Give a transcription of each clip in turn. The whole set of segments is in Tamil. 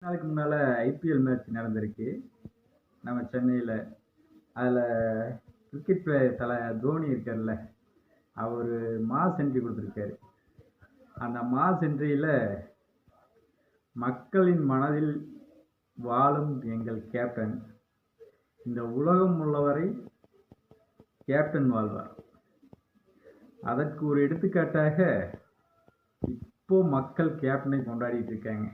நாளைக்கு முன்னால் ஐபிஎல் மேட்ச் நடந்திருக்கு. நம்ம சென்னையில். அதில் கிரிக்கெட் பிளேயர் தலை தோனி இருக்கார்ல அவர் மாஸ் என்ட்ரி கொடுத்துருக்காரு. அந்த மாஸ் என்ட்ரியில் மக்களின் மனதில் வாழும் எங்கள் கேப்டன் இந்த உலகம் உள்ளவரை கேப்டன் வாழ்வார். அதற்கு ஒரு எடுத்துக்காட்டாக இப்போ மக்கள் கேப்டனை கொண்டாடிட்டு இருக்காங்க.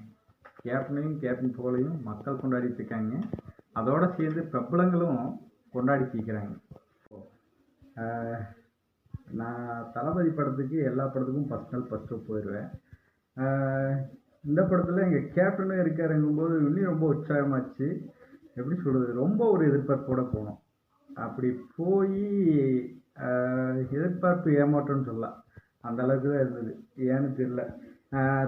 கேப்டனையும் கேப்டன் புகழையும் மக்கள் கொண்டாடிட்டு இருக்காங்க சேர்ந்து பிரபலங்களும் கொண்டாடி இருக்கிறாங்க நான் தளபதி படத்துக்கு எல்லா படத்துக்கும் ஃபஸ்ட் நாள் ஃபஸ்ட்டு போயிடுவேன் இந்த படத்தில் எங்கள் கேப்டனும் இருக்காருங்கும்போது இன்னும் ரொம்ப உற்சாகமாச்சு. எப்படி சொல்கிறது ரொம்ப ஒரு எதிர்பார்ப்போடு போனோம். அப்படி போய் எதிர்பார்ப்பு ஏமாற்றம்னு சொல்லலாம். அந்த அளவுக்கு தான் இருந்தது. ஏன்னு தெரியல.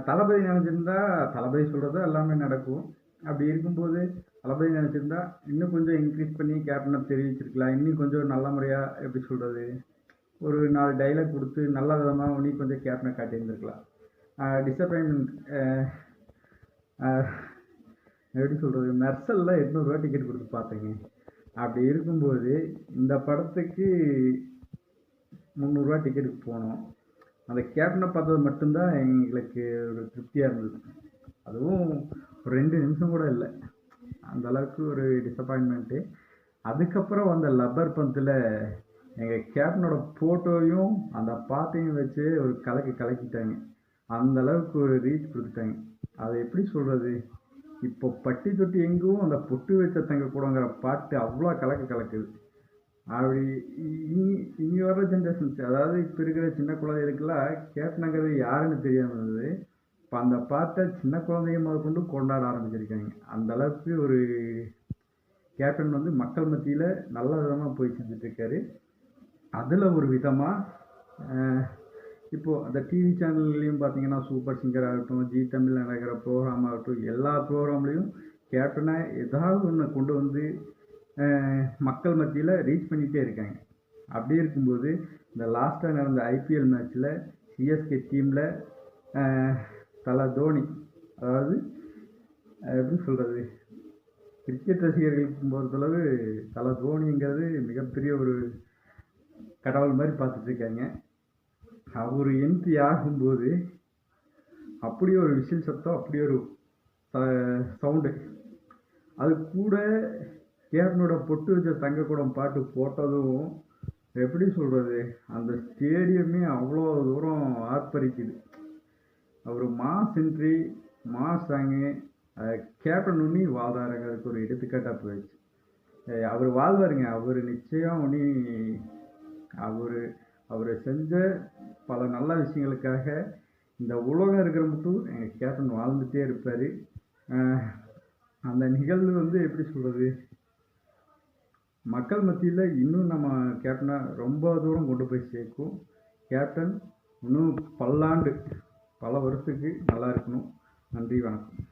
தளபதி நினச்சிருந்தா தளபதி சொல்கிறது எல்லாமே நடக்கும். அப்படி இருக்கும்போது தளபதி நினச்சிருந்தா இன்னும் கொஞ்சம் இன்க்ரீஸ் பண்ணி கேப்டனை தெரிவிச்சிருக்கலாம். இன்னும் கொஞ்சம் நல்ல முறையாக எப்படி சொல்கிறது ஒரு நாலு டைலாக் கொடுத்து நல்ல விதமாக இன்னும் கொஞ்சம் கேப்டனை காட்டியிருந்துருக்கலாம். டிசப்பாயின்மெண்ட் எப்படி சொல்கிறது மெர்சலில் எட்நூறுரூவா டிக்கெட் கொடுத்து பார்த்தேங்க. அப்படி இருக்கும்போது இந்த படத்துக்கு முந்நூறுரூவா டிக்கெட்டுக்கு போனோம். அந்த கேப்டனை பார்த்தது மட்டும்தான் எங்களுக்கு ஒரு திருப்தியாக இருந்தது. அதுவும் ஒரு ரெண்டு நிமிஷம் கூட இல்லை. அந்த அளவுக்கு ஒரு டிசப்பாயின்மெண்ட்டு அதுக்கப்புறம் வந்த லப்பர் பந்தில் எங்கள் கேப்டனோட ஃபோட்டோவையும் அந்த பாட்டையும் வச்சு ஒரு கலக்கி கலக்கிட்டாங்க. அந்த அளவுக்கு ஒரு ரீச் கொடுத்துட்டாங்க. அதை எப்படி சொல்கிறது இப்போ பட்டி தொட்டி எங்கும் அந்த பொட்டு வச்ச தங்க கூடங்கிற பாட்டு அவ்வளோ கலக்க கலக்குது. அப்படி இனி வர ஜென்ரேஷன்ஸ் அதாவது இப்போ இருக்கிற சின்ன குழந்தைகளுக்கெல்லாம் கேப்டனுங்கிறது யாருன்னு தெரியாமல் இருந்தது. இப்போ அந்த பாட்டை சின்ன குழந்தைய முதல் கொண்டு கொண்டாட ஆரம்பிச்சிருக்காங்க. அந்த அளவுக்கு ஒரு கேப்டன் வந்து மக்கள் மத்தியில் நல்ல விதமாக போய் செஞ்சிட்ருக்காரு. அதில் ஒரு விதமாக இப்போது அந்த டிவி சேனல்லையும் பார்த்தீங்கன்னா சூப்பர் சிங்கர் ஆகட்டும் ஜி தமிழ் நடக்கிற ப்ரோக்ராம் ஆகட்டும் எல்லா ப்ரோக்ராம்லேயும் கேப்டனை ஏதாவது ஒன்று கொண்டு வந்து மக்கள் மத்தியில் ரீச் பண்ணிகிட்டே இருக்காங்க. அப்படி இருக்கும்போது இந்த லாஸ்ட்டாக நடந்த ஐபிஎல் மேட்ச்சில் சிஎஸ்கே டீமில் தலை தோனி அதாவது எப்படி சொல்கிறது கிரிக்கெட் ரசிகர்களுக்கு பொறுத்தளவு தலை தோனிங்கிறது மிகப்பெரிய ஒரு கடவுள் மாதிரி பார்த்துட்ருக்காங்க அவர் என்ட்ரி ஆகும்போது அப்படி ஒரு விசில் சத்தம் அப்படி ஒரு சவுண்டு அது கூட கேப்டனோட பொட்டு வச்ச தங்கக்கூடம் பாட்டு போட்டதும் எப்படி சொல்கிறது அந்த ஸ்டேடியமே அவ்வளோ தூரம் ஆர்ப்பரிக்குது. அவர் mass entry mass song captain உன்னி வாழ்ந்தாருங்க அதுக்கு ஒரு எடுத்துக்காட்டாக போயிடுச்சு. அவர் வாழ்வாருங்க. அவர் நிச்சயம் உன்னி அவர் அவர் செஞ்ச பல நல்ல விஷயங்களுக்காக இந்த உலகம் இருக்கிற மட்டும் எங்கள் கேப்டன் வாழ்ந்துகிட்டே இருப்பார். அந்த நிகழ்வு வந்து எப்படி சொல்கிறது மக்கள் மத்தியில் இன்னும் நம்ம கேப்டனை ரொம்ப தூரம் கொண்டு போய் சேர்க்கும். கேப்டன் இன்னும் பல்லாண்டு பல வருஷத்துக்கு நல்லா இருக்கணும். நன்றி வணக்கம்.